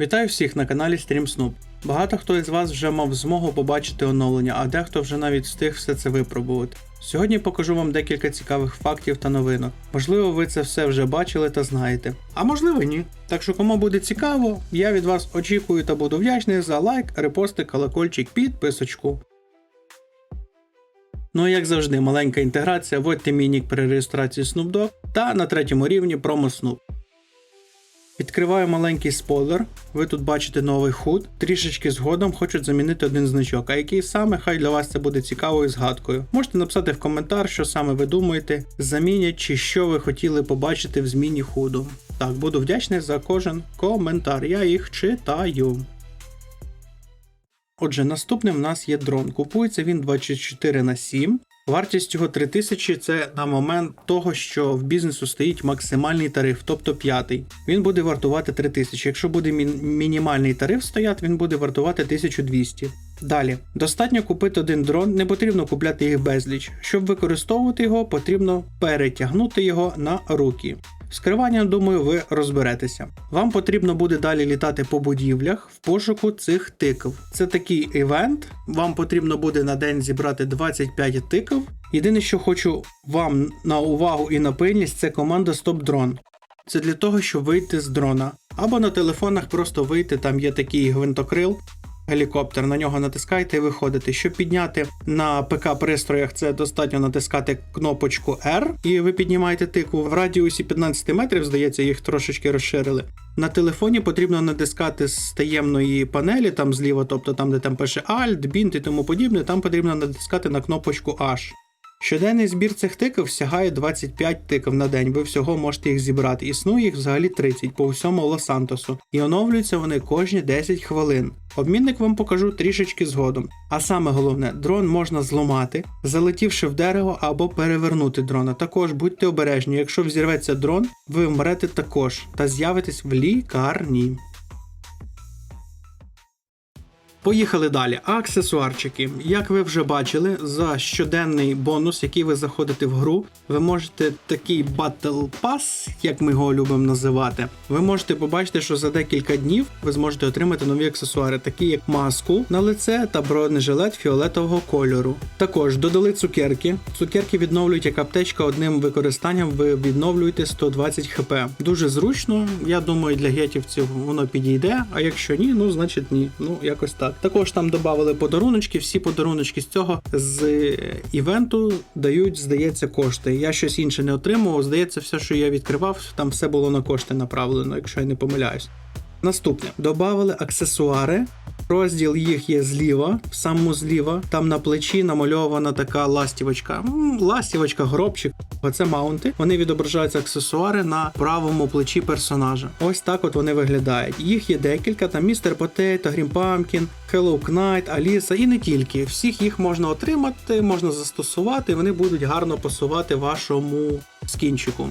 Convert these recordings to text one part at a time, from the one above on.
Вітаю всіх на каналі StreamSnoop. Багато хто із вас вже мав змогу побачити оновлення, а дехто вже навіть встиг все це випробувати. Сьогодні покажу вам декілька цікавих фактів та новинок. Можливо, ви це все вже бачили та знаєте, а можливо ні. Так що, кому буде цікаво, я від вас очікую та буду вдячний за лайк, репости, колокольчик, підписочку. Ну і як завжди, маленька інтеграція, вводьте мій нік при реєстрації Snoop Dogg та на третьому рівні промо Snoop. Відкриваю маленький спойлер. Ви тут бачите новий худ. Трішечки згодом хочуть замінити один значок. А який саме, хай для вас це буде цікавою згадкою. Можете написати в коментар, що саме ви думаєте, замінять чи що ви хотіли побачити в зміні худу. Так, буду вдячний за кожен коментар. Я їх читаю. Отже, наступним в нас є дрон. Купується він 24 на 7. Вартість його 3000 це на момент того, що в бізнесу стоїть максимальний тариф, тобто п'ятий. Він буде вартувати 3000. Якщо буде мін- мінімальний тариф стояти, він буде вартувати 1200. Далі, достатньо купити один дрон, не потрібно купляти їх безліч. Щоб використовувати його, потрібно перетягнути його на руки. З думаю, ви розберетеся. Вам потрібно буде далі літати по будівлях в пошуку цих тикв. Це такий івент. Вам потрібно буде на день зібрати 25 тикв. Єдине, що хочу вам на увагу і на пильність, це команда Stop Drone. Це для того, щоб вийти з дрона. Або на телефонах просто вийти, там є такий гвинтокрил, гелікоптер, на нього натискаєте і виходите. Щоб підняти на ПК-пристроях, це достатньо натискати кнопочку R, і ви піднімаєте тику в радіусі 15 метрів, здається, їх трошечки розширили. На телефоні потрібно натискати з таємної панелі, там зліва, тобто там, де там пише Alt, Bint і тому подібне, там потрібно натискати на кнопочку H. Щоденний збір цих тиків сягає 25 тиків на день. Ви всього можете їх зібрати. Існує їх взагалі 30 по всьому Лос-Сантосу. І оновлюються вони кожні 10 хвилин. Обмінник вам покажу трішечки згодом. А саме головне, дрон можна зламати, залетівши в дерево або перевернути дрона. Також будьте обережні, якщо взірветься дрон, ви вмрете також та з'явитесь в лікарні. Поїхали далі. Аксесуарчики. Як ви вже бачили, за щоденний бонус, який ви заходите в гру, ви можете такий Battle Pass, як ми його любимо називати. Ви можете побачити, що за декілька днів ви зможете отримати нові аксесуари, такі як маску на лице та бронежилет фіолетового кольору. Також додали цукерки. Цукерки відновлюють як аптечка одним використанням. Ви відновлюєте 120 хп. Дуже зручно. Я думаю, для гетівців воно підійде. А якщо ні, ну значить ні. Ну якось так. Також там додали подаруночки. Всі подаруночки з цього з е, івенту дають, здається, кошти. Я щось інше не отримував. Здається, все, що я відкривав, там все було на кошти направлено, якщо я не помиляюсь. Наступне додали аксесуари. Розділ їх є зліва, в самому зліва. Там на плечі намальована така ластівочка. Ластівочка, гробчик. Оце маунти. Вони відображаються аксесуари на правому плечі персонажа. Ось так от вони виглядають. Їх є декілька: там Містер Потейто, Грім Памкін, Hello Knight, Аліса і не тільки. Всіх їх можна отримати, можна застосувати. Вони будуть гарно пасувати вашому скінчику.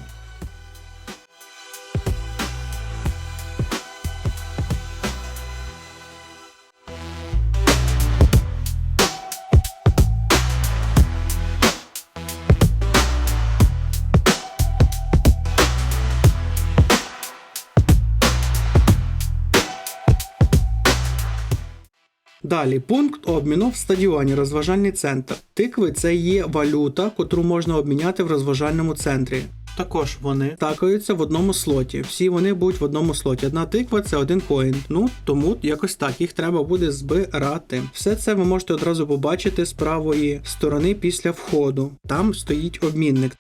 Далі пункт обміну в стадіоні, розважальний центр. Тикви це є валюта, котру можна обміняти в розважальному центрі. Також вони такаються в одному слоті. Всі вони будуть в одному слоті. Одна тиква це один коін. Ну тому якось так їх треба буде збирати. Все це ви можете одразу побачити з правої сторони після входу. Там стоїть обмінник.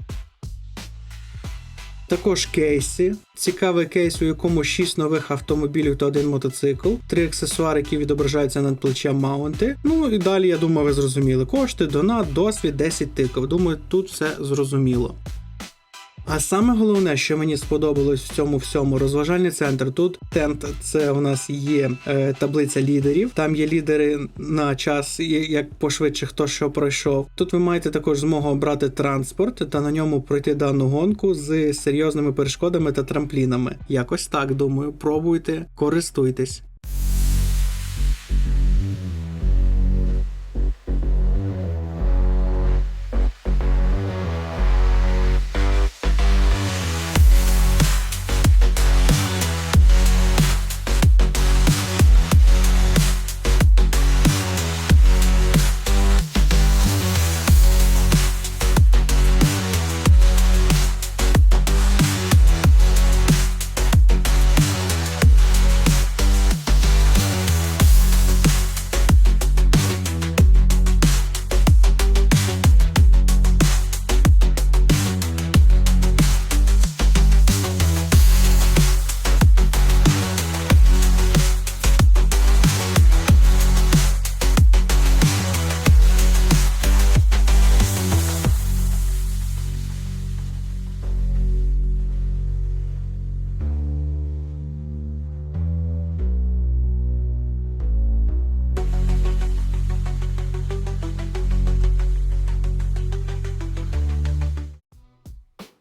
Також кейси. Цікавий кейс, у якому 6 нових автомобілів та один мотоцикл, три аксесуари, які відображаються над плечем маунти. Ну і далі, я думаю, ви зрозуміли. Кошти, донат, досвід, 10 тиків. Думаю, тут все зрозуміло. А саме головне, що мені сподобалось в цьому всьому розважальний центр. Тут тент, це у нас є е, таблиця лідерів. Там є лідери на час, як пошвидше хто що пройшов. Тут ви маєте також змогу обрати транспорт та на ньому пройти дану гонку з серйозними перешкодами та трамплінами. Якось так думаю. Пробуйте, користуйтесь.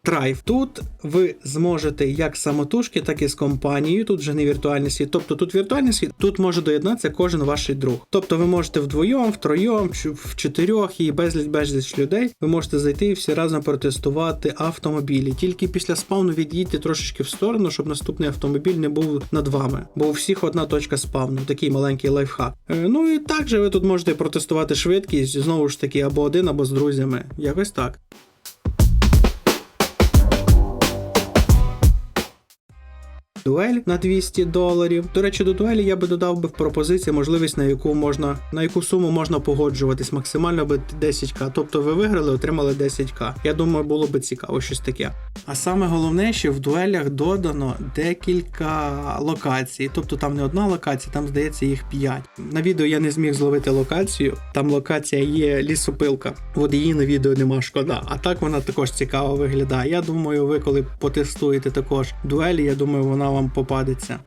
Трайв. Тут ви зможете як самотужки, так і з компанією. Тут вже не віртуальний світ. Тобто тут віртуальний світ, тут може доєднатися кожен ваш друг. Тобто ви можете вдвоєм, втроєм, в чотирьох і безліч безліч людей. Ви можете зайти і всі разом протестувати автомобілі. Тільки після спавну від'їдьте трошечки в сторону, щоб наступний автомобіль не був над вами. Бо у всіх одна точка спавну, такий маленький лайфхак. Е, Ну і також ви тут можете протестувати швидкість, знову ж таки, або один, або з друзями. Якось так. Дуель на 200 доларів. До речі, до дуелі я би додав би в пропозиції можливість, на яку можна на яку суму можна погоджуватись максимально би 10к. Тобто ви виграли, отримали 10к. Я думаю, було би цікаво щось таке. А саме головне, що в дуелях додано декілька локацій. Тобто там не одна локація, там здається їх 5. На відео я не зміг зловити локацію. Там локація є лісопилка. От її на відео нема шкода. А так вона також цікаво виглядає. Я думаю, ви коли потестуєте також дуелі, я думаю, вона вам попадеться.